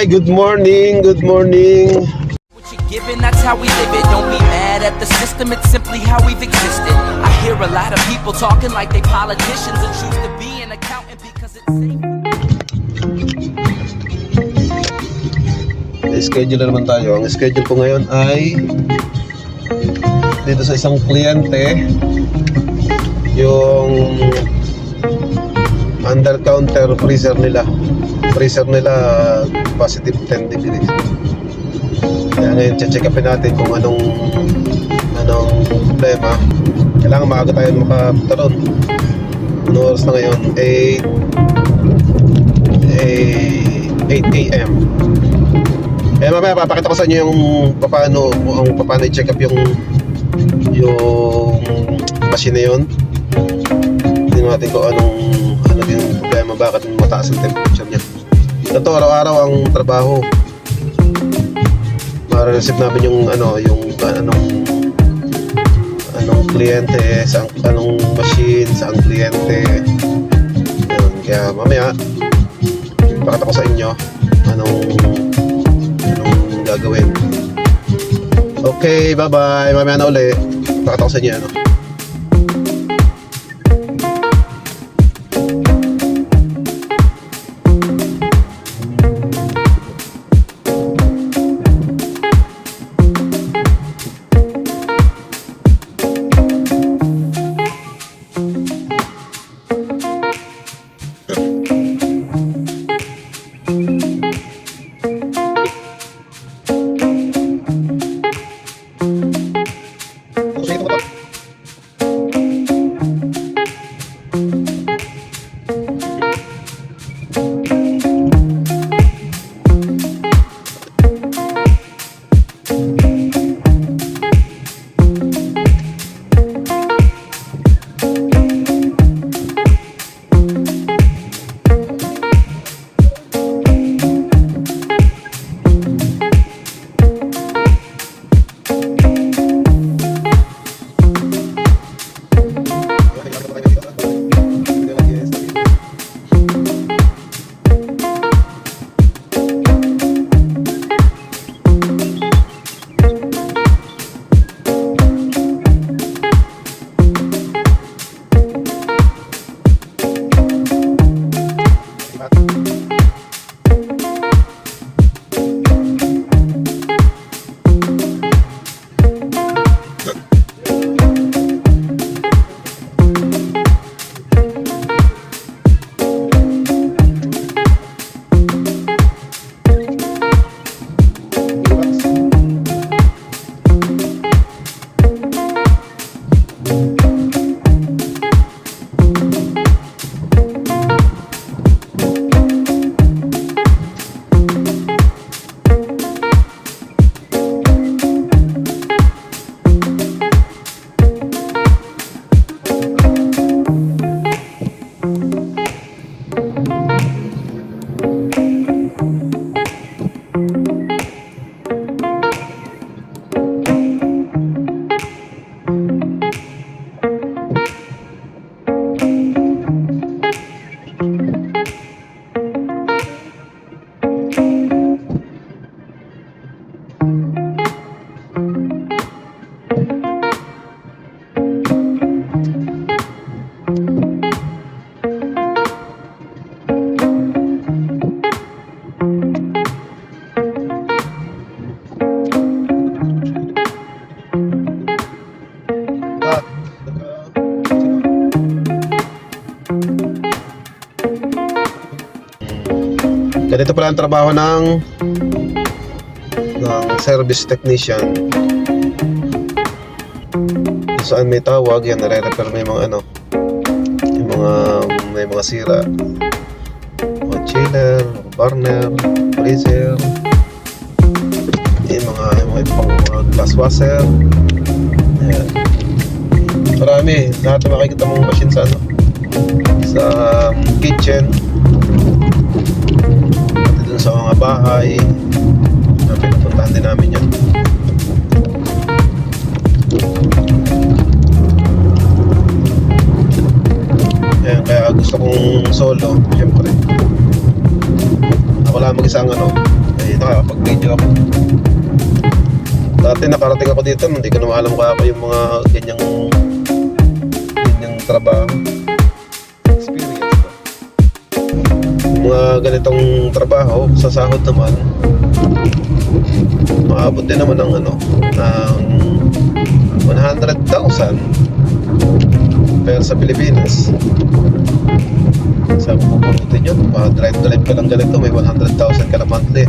Hi, good morning, good morning. Giving, that's how we live it. Don't be mad at the system, it's simply how we've existed. I hear a lot of people talking like they politicians and choose to be an accountant because it's schedule na naman tayo. Ang schedule ko ngayon ay dito sa isang kliyente yung under counter freezer nila freezer nila positive 10 degrees kaya ngayon check upin natin kung anong anong problema kailangan maaga tayo makapunta ron ano oras na ngayon 8 8 a.m. Eh mamaya papakita ko sa inyo yung paano ang paano i-check up yung yung machine na yun. Tingnan natin kung anong ano din problema bakit mataas ang temperature niya. Ito araw-araw ang trabaho. Mare-receive namin yung ano yung anong anong kliyente, sa anong machine, sa ang kliyente. Yun. Kaya mamaya pakita ko sa inyo anong anong gagawin. Okay, bye-bye. Mamaya na uli. Pakita ko sa inyo ano. Ganito pala ang trabaho ng ng service technician. Saan may tawag, yan nare-repair may mga ano, yung mga may mga sira. Mga chiller, burner, freezer, yung mga yung mga pang mga glass washer. Ayan. Marami. Lahat na makikita mong machine sa ano sa kitchen sa mga bahay na pinupuntahan din namin yun Ayan, kaya gusto kong solo syempre ako lang mag-isang ano nakakapag-video ako. Dati nakarating ako dito, hindi ko naman alam kaya ako yung mga ganyang ganyang trabaho. Mga ganitong trabaho, sa sahod naman, maabot din naman ng ano, ng 100,000 pero sa Pilipinas. Sa pupunutin yun uh, drive drive ka lang ganito may 100,000 ka na monthly.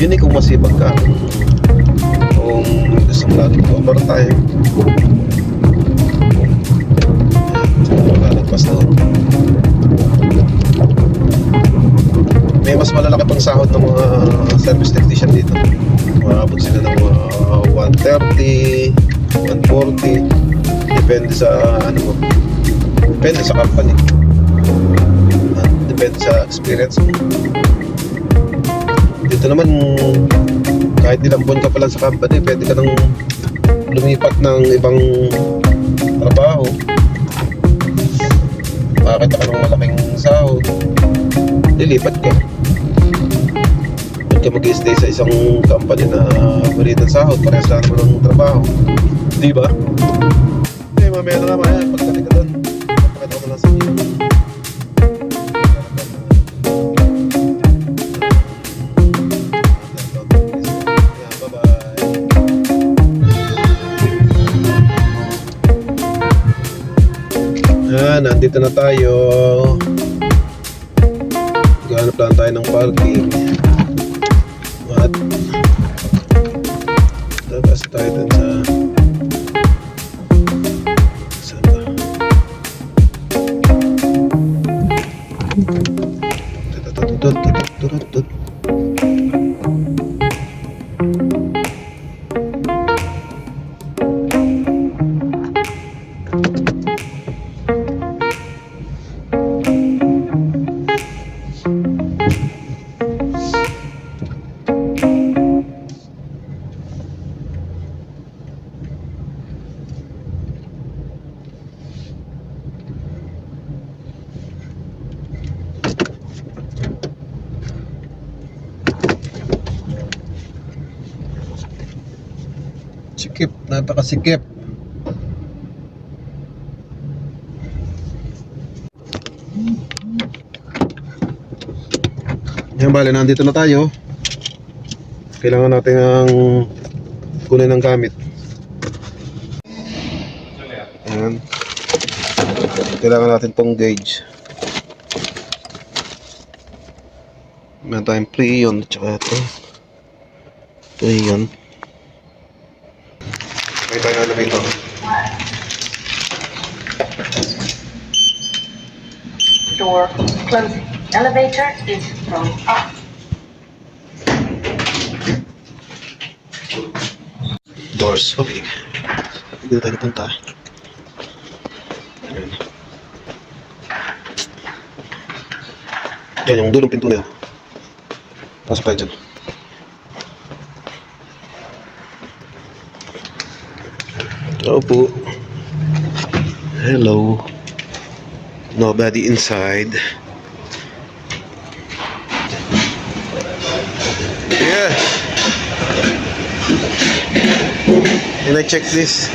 Yun eh kung masipag ka. Kung gusto mo lagi overtime may mas malalaki pang sahod ng mga service technician dito. Maabot sila ng mga 130 140 depende sa ano mo depende sa company. Ah, depende sa experience. Mo dito naman kahit ilang buwan ka pa lang sa company pwede ka nang lumipat ng ibang trabaho. Makakita ka ng malaking sahod lilipat ka Huwag ka mag-stay sa isang company na maliit ang sahod parehas lang naman ng trabaho di ba? Eh, mamaya na nga mamaya pagdating ka doon papakita ko na lang sa inyo. Yan, nandito na tayo. Lang tayo ng parking. Sikip, napakasikip. Yan bale, nandito na tayo. Kailangan natin ang kunin ng gamit. Yan. Kailangan natin tong gauge. Meron tayong pre-ion, tsaka ito. Pre-ion. Na elevator. Door closing. Elevator is from up. Doors opening. Dito tayo punta. Yan yung dulong pinto na yun. Pasok tayo dyan. Hello po. Hello. Nobody inside. Yeah. Can I check this?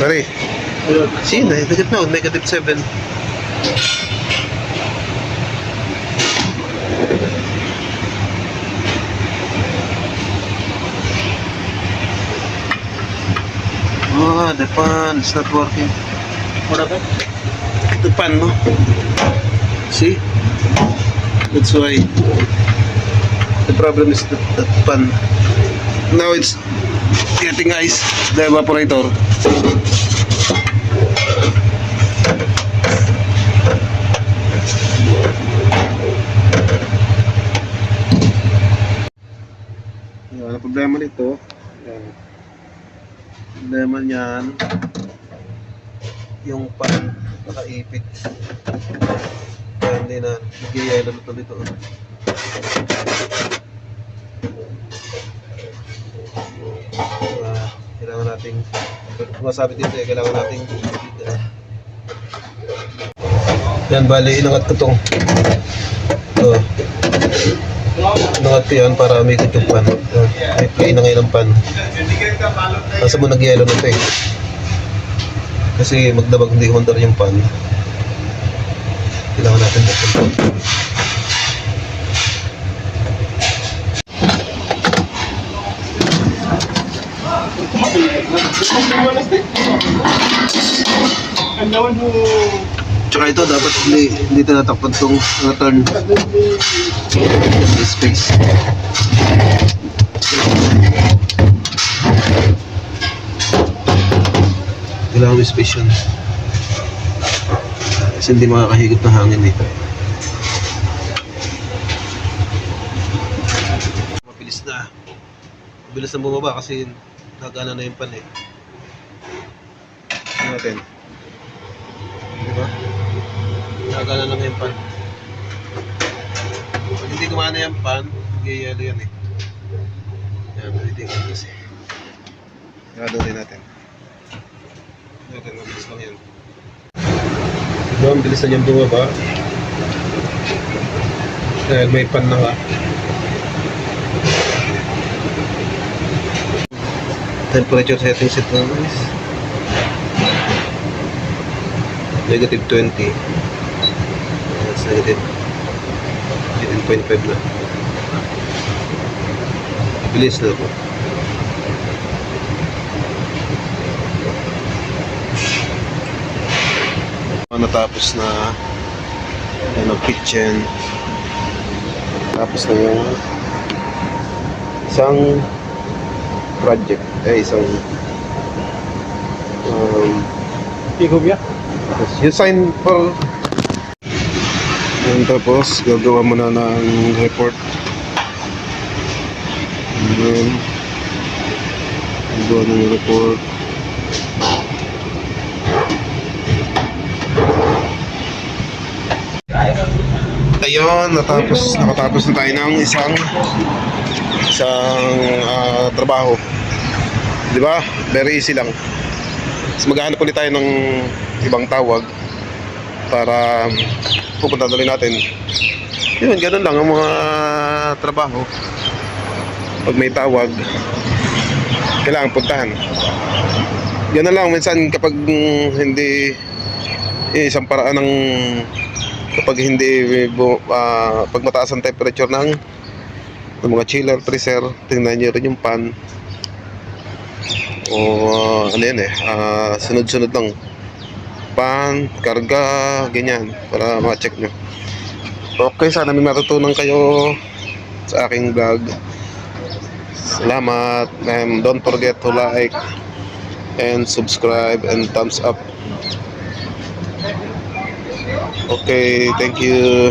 Pare. See, negative now, negative 7. Ah, the fan is not working. What happened? The fan, no? See? That's why the problem is the, the fan. Now it's getting ice, the evaporator. Yan, ang problema nito, yan. Problema niyan, yung pan nakaipit. Kaya hindi na, nagyayelo na ito dito. Ah, kailangan nating Masabi dito eh, kailangan nating yan, bali, inangat ko tong ito. Inangat ko yan para may ikot yung pan. May kain na ngayon ang pan. Nasa mo nag-yelo na ito eh. Kasi magdabag hindi humandar yung pan. Kailangan natin buksan ito. Tsaka ito dapat hindi, hindi tinatakpan itong return space. Kailangan may space yun. Kasi hindi makakahigop ng hangin eh. Mabilis na. Mabilis na bumaba kasi nagana na yung pan eh. Tingnan natin. Di ba? Nagana na yung pan. Pag hindi gumana yung pan, nagyayelo yan eh. Yan, nalitingan kasi. Gagawin din natin. Natin, mabilis lang yan. Diba, ang bilis na niyang bumaba. Dahil may pan na nga. Temperature settings ito is negative 20. That's negative 18.5 na. Bilis na po. Natapos na ang kitchen. Tapos na yung isang project. Eh, isang um, Pigobya. yung sign for yan tapos gagawa mo na ng report. And then gagawa ng report. Ayun natapos nakatapos na tayo ng isang isang ah, trabaho. Di ba? Very easy lang. Tapos maghahanap ulit tayo ng ibang tawag para pupunta tuloy natin. Yun, ganun lang ang mga trabaho. Pag may tawag, kailangan puntahan. Yan na lang, minsan kapag hindi eh, isang paraan ng kapag hindi bu, ah, pag mataas ang temperature ng, ng mga chiller, freezer, tingnan nyo rin yung pan o ah, ano yan eh ah, sunod-sunod lang pan, karga, ganyan para ma-check nyo. Okay sana may matutunan kayo sa aking vlog. Salamat and don't forget to like and subscribe and thumbs up. Okay thank you